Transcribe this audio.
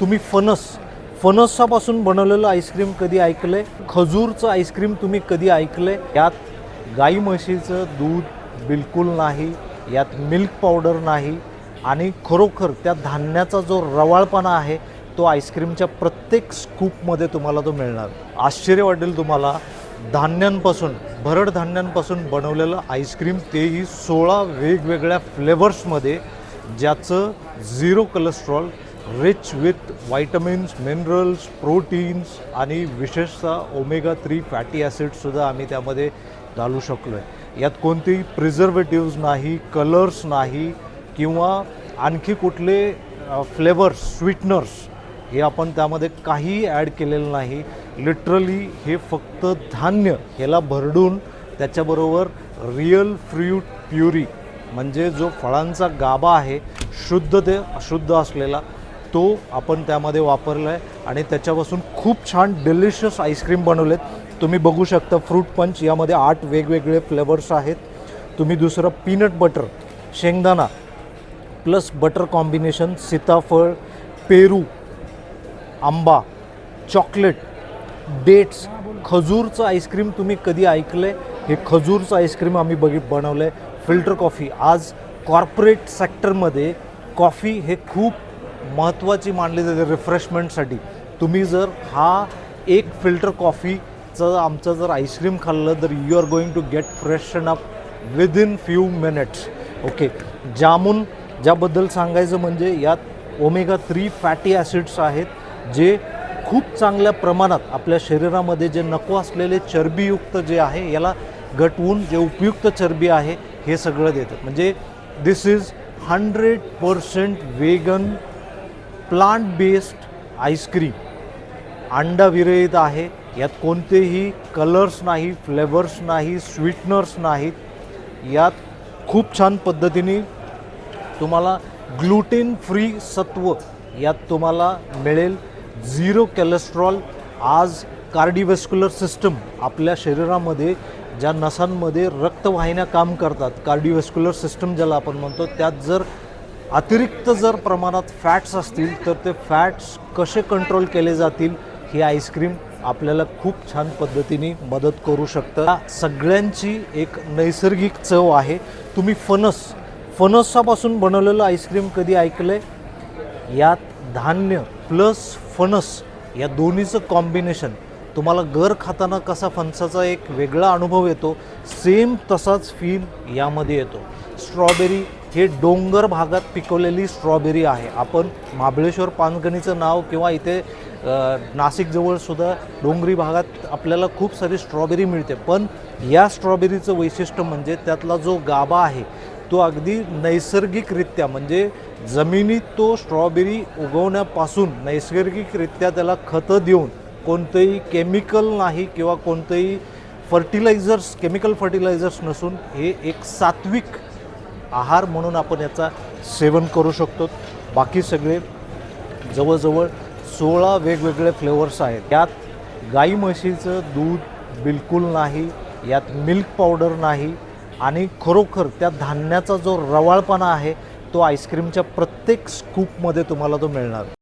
तुम्ही फणस फणसापासून बनवलेलं आईस्क्रीम कधी ऐकलंय? खजूरचं आईस्क्रीम तुम्ही कधी ऐकलंय? यात गाई म्हशीचं दूध बिलकुल नाही यात मिल्क पावडर नाही आणि खरोखर त्या धान्याचा जो रवाळपणा आहे तो आईस्क्रीमच्या प्रत्येक स्कूपमध्ये तुम्हाला तो मिळणार. आश्चर्य वाटेल तुम्हाला धान्यांपासून भरड धान्यांपासून बनवलेलं आईस्क्रीम तेही सोळा वेगवेगळ्या फ्लेवर्समध्ये ज्याचं zero cholesterol rich with vitamins minerals proteins आणि विशेषतः ओमेगा थ्री फॅटी ॲसिडसुद्धा आम्ही त्यामध्ये घालू शकलो आहे यात कोणतेही प्रिझर्वेटिव्ज नाही कलर्स नाही किंवा आणखी कुठले फ्लेवर्स स्वीटनर्स हे आपण त्यामध्ये काहीही ॲड केलेलं नाही. लिटरली हे फक्त धान्य ह्याला भरडून त्याच्याबरोबर रिअल फ्रूट प्युरी म्हणजे जो फळांचा गाभा आहे शुद्ध ते अशुद्ध असलेला तो आपण त्यामध्ये वापरला आहे आणि त्याच्यापासून खूप छान डिलिशियस आईस्क्रीम बनवलेत. तुम्ही बघू शकता फ्रूट पंच यामध्ये आठ वेगवेगळे फ्लेवर्स आहेत. तुम्ही दुसरं पीनट बटर शेंगदाणा प्लस बटर कॉम्बिनेशन सीताफळ पेरू आंबा चॉकलेट डेट्स खजूरचं आईस्क्रीम तुम्ही कधी ऐकलं आहे हे खजूरचं आईस्क्रीम आम्ही बघित बनवलं आहे फिल्टर कॉफी आज कॉर्पोरेट सेक्टरमध्ये कॉफी हे खूप महत्त्वाची मानली जाते रिफ्रेशमेंटसाठी. तुम्ही जर हा एक फिल्टर कॉफीचं आमचं जर आईस्क्रीम खाल्लं तर you are going to get freshen up within few minutes okay jamun ज्याबद्दल सांगायचं म्हणजे यात ओमेगा थ्री फॅटी ॲसिड्स आहेत जे खूप चांगल्या प्रमाणात आपल्या शरीरामध्ये जे नको असलेले चरबीयुक्त जे आहे याला घटवून जे उपयुक्त चरबी आहे हे सगळं देतं म्हणजे this is hundred percent vegan plant based ice cream अंडाविरहित आहे. यात कोणतेही कलर्स नाही फ्लेवर्स नाही स्वीटनर्स नाहीत. यात खूप छान पद्धतीने तुम्हाला ग्लुटेन फ्री सत्व यात तुम्हाला मिळेल. झिरो कॅलेस्ट्रॉल आज कार्डिव्हेस्क्युलर सिस्टम आपल्या शरीरामध्ये ज्या नसांमध्ये रक्तवाहिन्या काम करतात कार्डिव्हॅस्क्युलर सिस्टम ज्याला आपण म्हणतो त्यात जर अतिरिक्त जर प्रमाणात फॅट्स असतील तर ते फॅट्स कसे कंट्रोल केले जातील ही आईस्क्रीम आपल्याला खूप छान पद्धतीने मदत करू शकतं. सगळ्यांची एक नैसर्गिक चव आहे. तुम्ही फणस फणसापासून बनवलेलं आईस्क्रीम कधी ऐकलं आहे यात धान्य प्लस फणस या दोन्हीचं कॉम्बिनेशन तुम्हाला गर खाताना कसा फणसाचा एक वेगळा अनुभव येतो सेम तसाच फील यामध्ये येतो. स्ट्रॉबेरी हे डोंगर भागात पिकवलेली स्ट्रॉबेरी आहे. आपण महाबळेश्वर पानगणीचं नाव किंवा इथे नाशिकजवळसुद्धा डोंगरी भागात आपल्याला खूप सारी स्ट्रॉबेरी मिळते. पण या स्ट्रॉबेरीचं वैशिष्ट्य म्हणजे त्यातला जो गाभा आहे तो अगदी नैसर्गिकरित्या म्हणजे जमिनीत तो स्ट्रॉबेरी उगवण्यापासून नैसर्गिकरित्या त्याला खतं देऊन कोणतंही केमिकल नाही किंवा कोणतंही फर्टिलायझर्स केमिकल फर्टिलायझर्स नसून हे एक सात्विक आहार म्हणून आपण याचा सेवन करू शकतो. बाकी सगळे जवळजवळ सोळा वेगवेगळे फ्लेवर्स आहेत. यात गाई म्हशीचं दूध बिलकुल नाही यात मिल्क पावडर नाही आणि खरोखर त्या धान्याचा जो रवाळपणा आहे तो आईस्क्रीमच्या प्रत्येक स्कूपमध्ये तुम्हाला तो मिळणार.